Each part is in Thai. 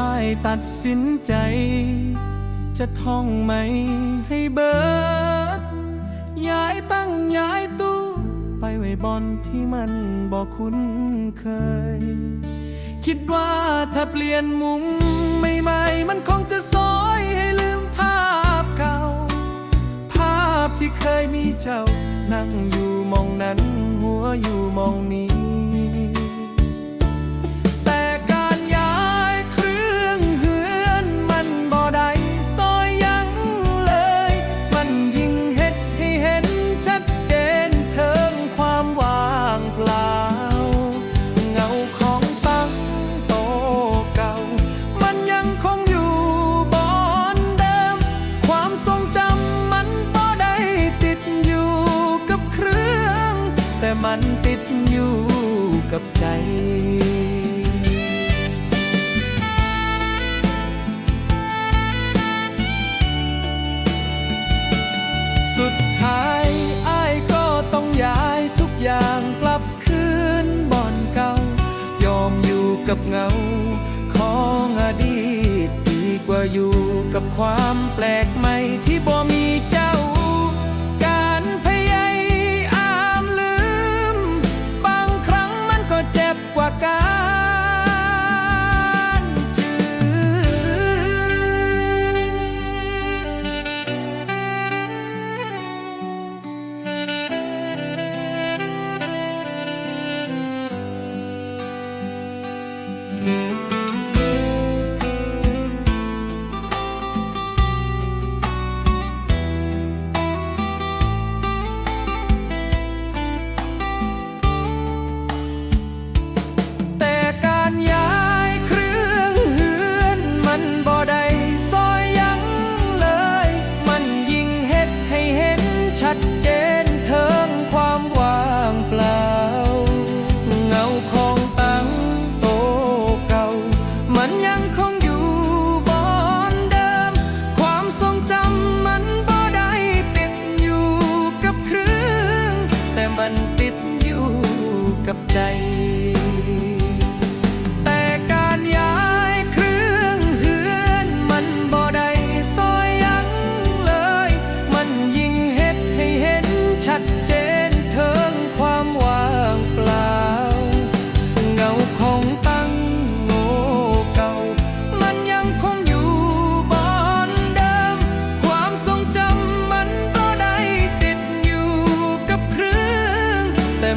อายตัดสินใจ จะท่องไหมให้เบิด ย้ายตั้งย้ายตู้ไปไว้บอนที่มันบอกคุ้นเคย คิดว่าถ้าเปลี่ยนมุมใหม่ๆ มันคงจะซอยให้ลืมภาพเก่า ภาพที่เคยมีเจ้า นั่งอยู่มองนั้น หัวอยู่มองนี้ กับใจสุดท้ายอ้ายก็ต้องย้ายทุกอย่างกลับคืนบ่อนเก่า ยอมอยู่กับเงา ของอดีต ดีกว่าอยู่กับความแปลกใหม่ ดเจนเทิงความว่างเปล่า เงาของตั้งโตเก่า มันยังคงอยู่บอนเดิม ความทรงจำมันบ่ได้ติดอยู่กับเครื่อง แต่มันติดอยู่กับใจ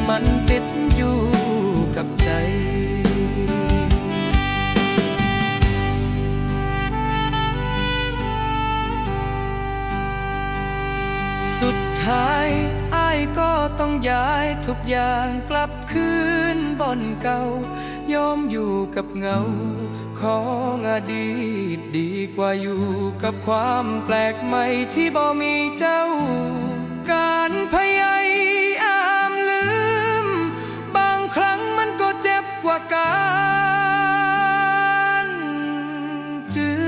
มันติดอยู่กับใจสุดท้ายอ้ายก็ต้องย้ายทุกอย่างกลับคืนบ่อนเก่ายอมอยู่กับเงา ของอดีตดีกว่าอยู่กับความแปลกใหม่ที่บ่มีเจ้า do